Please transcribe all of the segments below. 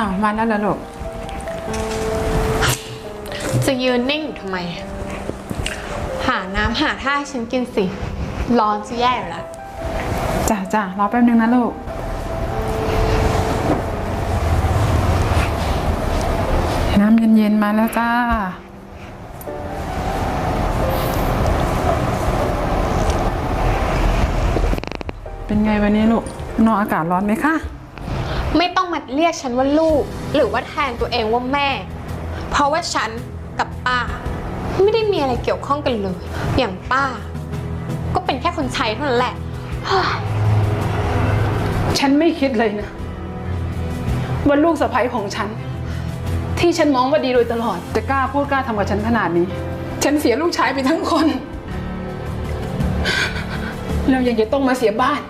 าวมาแล้วล่ะลูกจะยืนนิ่งอยู่ทำไม หาน้ำหาท่าให้ฉันกินสิ ร้อนจะแย่อยู่แล้ว จ้าจ้ารอแป๊บนึงนะลูก น้ำเย็นๆมาแล้วจ้า เป็นไงวันนี้ลูกนอกอากาศร้อนไหมคะ ไม่ต้องมาเรียกฉันว่าลูก หรือว่าแทนตัวเองว่าแม่ เพราะว่าฉันกับป้า ไม่ได้มีอะไรเกี่ยวข้องกันเลย อย่างป้า ก็เป็นแค่คนใช้เท่านั้นแหละ ฉันไม่คิดเลยนะว่าลูกสะใภ้ของฉัน ที่ฉันมองว่าดีโดยตลอด จะกล้าพูดกล้าทำกับฉันขนาดนี้ ฉันเสียลูกชายไปทั้งคนแล้วยังจะต้องมาเสียบ้าน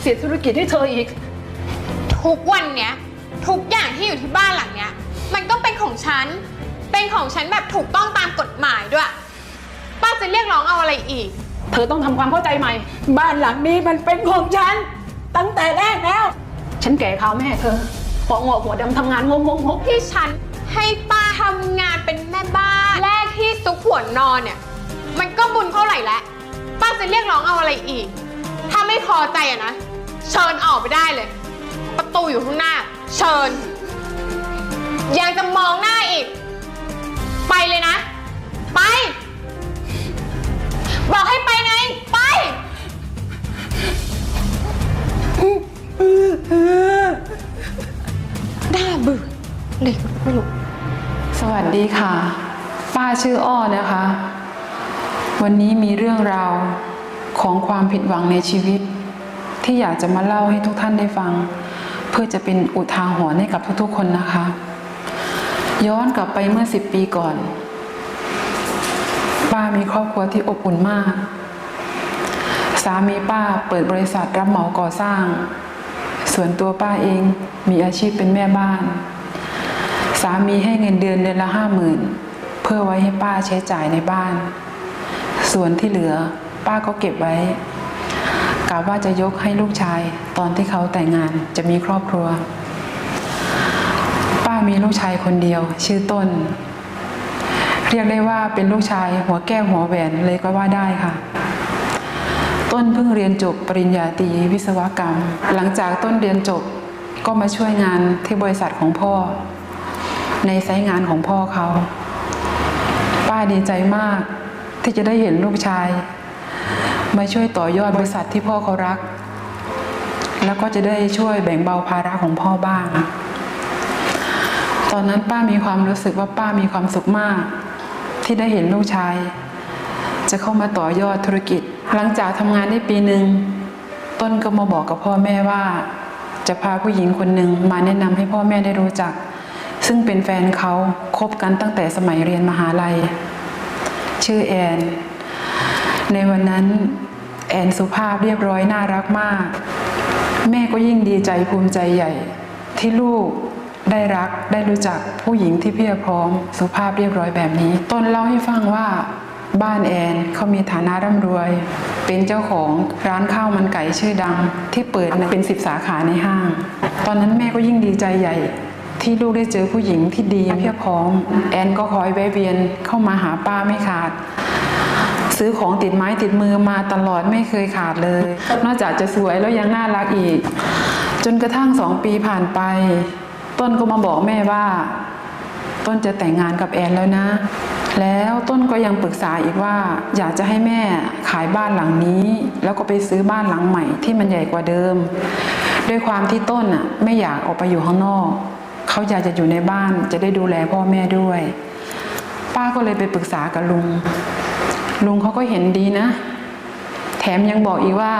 เสียธุรกิจให้เธออีก ทุกวันเนี้ยทุกอย่างที่อยู่ที่บ้านหลังเนี้ย มันก็เป็นของฉัน เป็นของฉันแบบถูกต้องตามกฎหมายด้วย ป้าจะเรียกร้องเอาอะไรอีก เธอต้องทำความเข้าใจใหม่ บ้านหลังนี้มันเป็นของฉัน ตั้งแต่แรกแล้ว ฉันแก่ข่าวแม่เธอหัวงอกหัวดำทำงานงงงงงที่ฉันให้ป้าทำงานเป็นแม่บ้านแรกที่ซุกหัวนอนเนี่ย มันก็บุญเท่าไหร่แล้ว ป้าจะเรียกร้องเอาอะไรอีก ถ้าไม่พอใจอะนะ เชิญออกไปได้เลย ประตูอยู่ข้างหน้า เชิญ ยังจะมองหน้าอีก ไปเลยนะ ไป บอกให้ไปไง ไป น่าเบื่อเด็กไม่รู้สวัสดีค่ะ ป้าชื่ออ้อนะคะ วันนี้มีเรื่องราวของความผิดหวังในชีวิต ที่อยากจะมาเล่าให้ทุกท่านได้ฟัง พื่อจะเป็นอุทาหรณ์ให้กับทุกๆคนนะคะ ย้อนกลับไปเมื่อสิบปีก่อน ป้ามีครอบครัวที่อบอุ่นมาก สามีป้าเปิดบริษัทรับเหมาก่อสร้าง ส่วนตัวป้าเองมีอาชีพเป็นแม่บ้าน สามีให้เงินเดือนเดือนละห้าหมื่นเพื่อไว้ให้ป้าใช้จ่ายในบ้าน ส่วนที่เหลือป้าก็เก็บไว้ กะว่าจะยกให้ลูกชาย ตอนที่เขาแต่งงานจะมีครอบครัว ป้ามีลูกชายคนเดียว ชื่อต้น เรียกได้ว่าเป็นลูกชายหัวแก้วหัวแหวนเลยก็ว่าได้ค่ะ ต้นเพิ่งเรียนจบปริญญาตรีวิศวกรรม หลังจากต้นเรียนจบก็มาช่วยงานที่บริษัทของพ่อ ในไซต์งานของพ่อเขา ป้าดีใจมากที่จะได้เห็นลูกชาย มาช่วยต่อยอดบริษัทที่พ่อเขารัก แล้วก็จะได้ช่วยแบ่งเบาภาระของพ่อบ้าง ตอนนั้นป้ามีความรู้สึกว่าป้ามีความสุขมาก ที่ได้เห็นลูกชาย จะเข้ามาต่อยอดธุรกิจ หลังจากทำงานได้ปีหนึ่งต้นก็มาบอกกับพ่อแม่ว่า จะพาผู้หญิงคนหนึ่งมาแนะนำให้พ่อแม่ได้รู้จัก ซึ่งเป็นแฟนเขาคบกันตั้งแต่สมัยเรียนมหาลัย ชื่อแอน ในวันนั้นแอนสุภาพเรียบร้อยน่ารักมาก แม่ก็ยิ่งดีใจภูมิใจใหญ่ ที่ลูกได้รักได้รู้จักผู้หญิงที่เพียบพร้อม สุภาพเรียบร้อยแบบนี้ ต้นเล่าให้ฟังว่าบ้านแอนเขามีฐานะร่ำรวย เป็นเจ้าของร้านข้าวมันไก่ชื่อดัง ที่เปิดเป็นสิบสาขาในห้าง ตอนนั้นแม่ก็ยิ่งดีใจใหญ่ ที่ลูกได้เจอผู้หญิงที่ดีเพียบพร้อม แอนก็คอยแวะเวียนเข้ามาหาป้าไม่ขาด ซื้อของติดไม้ติดมือมาตลอดไม่เคยขาดเลย นอกจากจะสวยแล้วยังน่ารักอีก จนกระทั่งสองปีผ่านไป ต้นก็มาบอกแม่ว่า ต้นจะแต่งงานกับแอนแล้วนะ แล้วต้นก็ยังปรึกษาอีกว่า อยากจะให้แม่ขายบ้านหลังนี้ แล้วก็ไปซื้อบ้านหลังใหม่ที่มันใหญ่กว่าเดิม ด้วยความที่ต้นอะไม่อยากออกไปอยู่ข้างนอกเขาอยากจะอยู่ในบ้านจะได้ดูแลพ่อแม่ด้วย ป้าก็เลยไปปรึกษากับลุง ลุงเขาก็เห็นดีนะ แถมยังบอกอีกว่า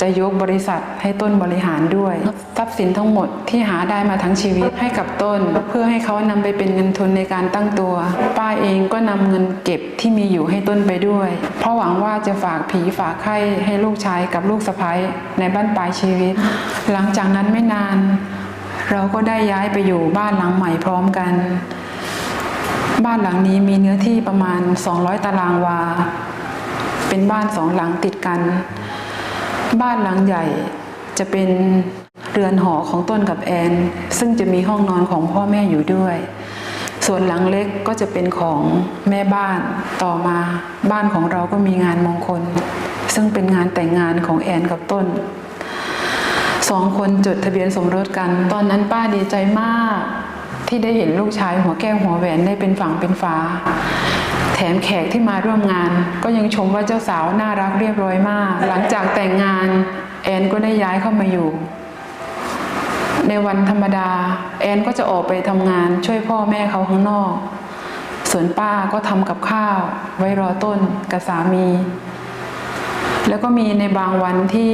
จะยกบริษัทให้ต้นบริหารด้วย ทรัพย์สินทั้งหมดที่หาได้มาทั้งชีวิตให้กับต้น เพื่อให้เขานำไปเป็นเงินทุนในการตั้งตัว ป้าเองก็นำเงินเก็บที่มีอยู่ให้ต้นไปด้วย เพราะหวังว่าจะฝากผีฝากไข้ให้ลูกชายกับลูกสะใภ้ในบ้านปลายชีวิต หลังจากนั้นไม่นาน เราก็ได้ย้ายไปอยู่บ้านหลังใหม่พร้อมกัน บ้านหลังนี้มีเนื้อที่ประมาณ 200 ตารางวา เป็นบ้านสองหลังติดกัน บ้านหลังใหญ่จะเป็นเรือนหอของต้นกับแอน ซึ่งจะมีห้องนอนของพ่อแม่อยู่ด้วย ส่วนหลังเล็กก็จะเป็นของแม่บ้านต่อมาบ้านของเราก็มีงานมงคล ซึ่งเป็นงานแต่งงานของแอนกับต้นสองคนจดทะเบียนสมรสกัน ตอนนั้นป้าดีใจมาก ที่ได้เห็นลูกชายหัวแก้วหัวแหวนได้เป็นฝั่งเป็นฝาแถมแขกที่มาร่วมงาน ก็ยังชมว่าเจ้าสาวน่ารักเรียบร้อยมาก หลังจากแต่งงานแอนก็ได้ย้ายเข้ามาอยู่ ในวันธรรมดา แอนก็จะออกไปทำงานช่วยพ่อแม่เขาข้างนอก ส่วนป้าก็ทำกับข้าวไว้รอต้นกับสามี แล้วก็มีในบางวันที่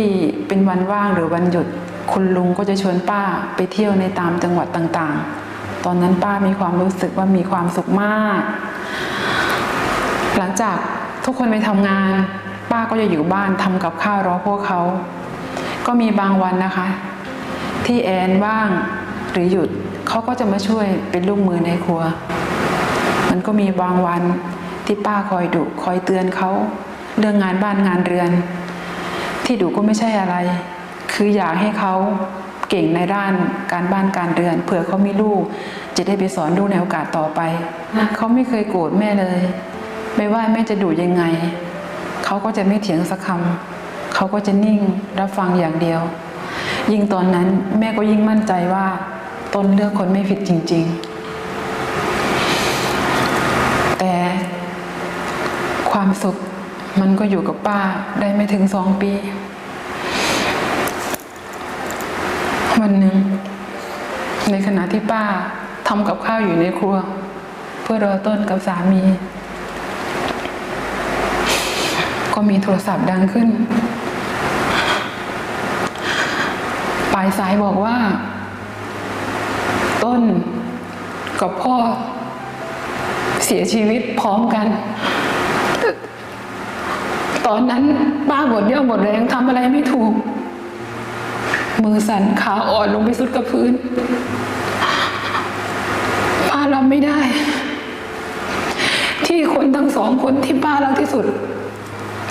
เป็นวันว่างหรือวันหยุดคุณลุงก็จะชวนป้าไปเที่ยวในตามจังหวัดต่างๆ ตอนนั้นป้ามีความรู้สึกว่ามีความสุขมาก หลังจากทุกคนไปทำงาน ป้าก็จะอยู่บ้านทำกับข้าวรอพวกเขา ก็มีบางวันนะคะ ที่แอนว่างหรือหยุดเขาก็จะมาช่วยเป็นลูกมือในครัว มันก็มีบางวันที่ป้าคอยดุคอยเตือนเขาเรื่องงานบ้านงานเรือน ที่ดุก็ไม่ใช่อะไร คืออยากให้เขา เก่งในด้านการบ้านการเรือน เผื่อเขามีลูก จะได้ไปสอนลูกในโอกาสต่อไป เขาไม่เคยโกรธแม่เลย ไม่ว่าแม่จะดุยังไง เขาก็จะไม่เถียงสักคำเขาก็จะนิ่งรับฟังอย่างเดียว ยิ่งตอนนั้นแม่ก็ยิ่งมั่นใจว่าตนเลือกคนไม่ผิดจริง ๆ แต่ความสุขมันก็อยู่กับป้าได้ไม่ถึงสองปี วันหนึ่งในขณะที่ป้าทำกับข้าวอยู่ในครัว เพื่อรอต้นกับสามี ก็มีโทรศัพท์ดังขึ้น ปลายสายบอกว่า ต้นกับพ่อ เสียชีวิตพร้อมกัน ตอนนั้นป้าหมดเรี่ยวหมดแรงทำอะไรไม่ถูก มือสั่นขาอ่อนลงไปสุดกับพื้นป้ารับไม่ได้ ที่คนทั้งสองคนที่ป้ารักที่สุด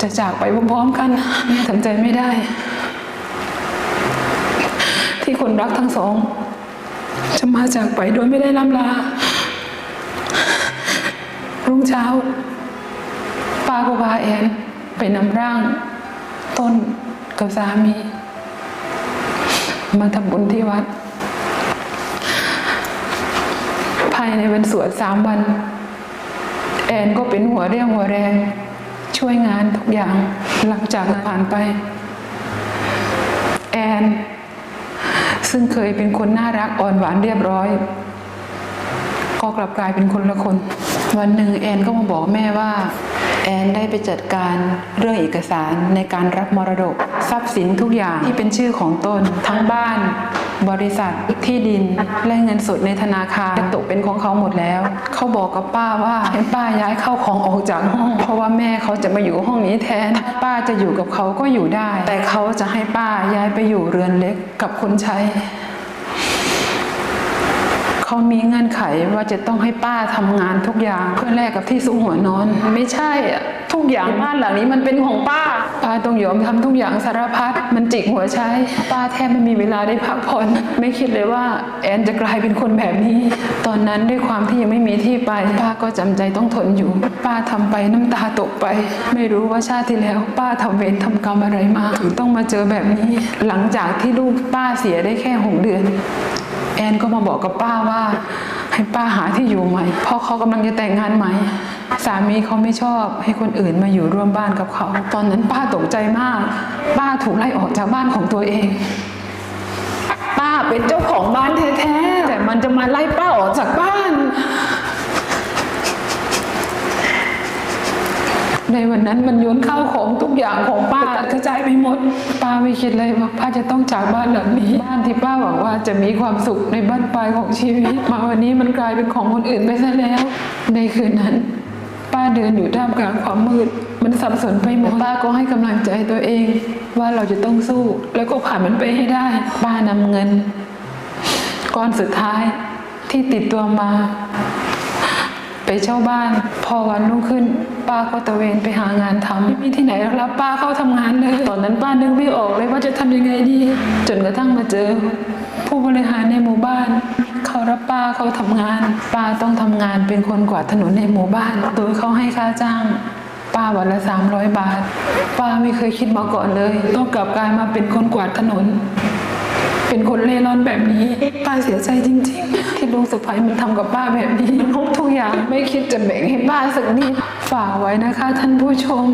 จะจากไปพร้อมๆกันแม่ทำใจไม่ได้ ที่คนรักทั้งสอง จะมาจากไปโดยไม่ได้ล่ำลารุ่งเช้าป้าก็พาแอนไปนำร่าง ต้นกับสามี มาทำบุญที่วัด ภายในวันสวดสามวัน แอนก็เป็นหัวเรี่ยวหัวแรง ช่วยงานทุกอย่างหลังจากผ่านไป แอน ซึ่งเคยเป็นคนน่ารักอ่อนหวานเรียบร้อย ก็กลับกลายเป็นคนละคน วันหนึ่งแอนก็มาบอกแม่ว่า แอนได้ไปจัดการเรื่องเอกสารในการรับมรดก ทรัพย์สินทุกอย่างที่เป็นชื่อของตนทั้งบ้าน บริษัทที่ดินและเงินสดในธนาคารตกเป็นของเขาหมดแล้ว เขาบอกกับป้าว่าให้ป้าย้ายเข้าของออกจากห้อง เพราะว่าแม่เขาจะมาอยู่ห้องนี้แทน ป้าจะอยู่กับเขาก็อยู่ได้ แต่เขาจะให้ป้าย้ายไปอยู่เรือนเล็กกับคนใช้ เขามีเงื่อนไขว่าจะต้องให้ป้าทำงานทุกอย่างเพื่อแลกกับที่สุหัวนอน ไม่ใช่อะทุกอย่างบ้านหลังนี้มันเป็นของป้า ป้าต้องยอมทำทุกอย่างสารพัดมันจิกหัวใช้ป้าแทบไม่มีเวลาได้พักผ่อนไม่คิดเลยว่าแอนจะกลายเป็นคนแบบนี้ ตอนนั้นด้วยความที่ยังไม่มีที่ไป ป้าก็จำใจต้องทนอยู่ ป้าทำไปน้ำตาตกไป ไม่รู้ว่าชาติที่แล้ว ป้าทำเวรทำกรรมอะไรมาถึงต้องมาเจอแบบนี้ หลังจากที่ลูกป้าเสียได้แค่หกเดือน แอนก็มาบอกกับป้าว่า ให้ป้าหาที่อยู่ใหม่เพราะเขากำลังจะแต่งงานใหม่สามีเขาไม่ชอบให้คนอื่นมาอยู่ร่วมบ้านกับเขา ตอนนั้นป้าตกใจมาก ป้าถูกไล่ออกจากบ้านของตัวเอง ป้าเป็นเจ้าของบ้านแท้ๆแต่มันจะมาไล่ป้าออกจากบ้าน ในวันนั้นมันโยนข้าวของทุกอย่างของป้ากระจายไปหมด ป้าไม่คิดเลยว่าป้าจะต้องจากบ้านหลังนี้ บ้านที่ป้าหวังว่าจะมีความสุขในบ้านปลายของชีวิต มาวันนี้มันกลายเป็นของคนอื่นไปซะแล้ว ในคืนนั้น ป้าเดินอยู่ท่ามกลางความมืด มันสับสนไปหมดป้าก็ให้กำลังใจตัวเอง ว่าเราจะต้องสู้ แล้วก็ผ่านมันไปให้ได้ ป้านำเงินก้อนสุดท้ายที่ติดตัวมา ไปเช่าบ้าน พอวันรุ่งขึ้น ป้าก็ตะเวนไปหางานทำไม่มีที่ไหนรับป้าเข้าทำงานเลย ตอนนั้นป้านึกไม่ออกเลยว่าจะทำยังไงดี จนกระทั่งมาเจอ ผู้บริหารในหมู่บ้านเขารับป้าเขาทำงาน ป้าต้องทำงานเป็นคนกวาดถนนในหมู่บ้าน โดยเขาให้ค่าจ้างป้าวันละสามร้อยบาท ป้าไม่เคยคิดมาก่อนเลย ต้องกลับกลายมาเป็นคนกวาดถนน เป็นคนเล่ร่อนแบบนี้ป้าเสียใจจริงๆ ที่ลุงสุภัยมันทำกับป้าแบบนี้ทุกทุกอย่างไม่คิดจะแบ่งให้ป้าสักนิดฝากไว้นะคะ ท่านผู้ชม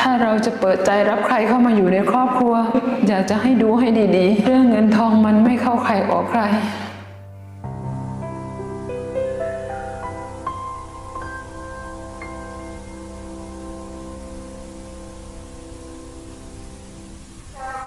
ถ้าเราจะเปิดใจรับใครเข้ามาอยู่ในครอบครัว อยากจะให้ดูให้ดีๆ เรื่องเงินทองมันไม่เข้าใครออกใคร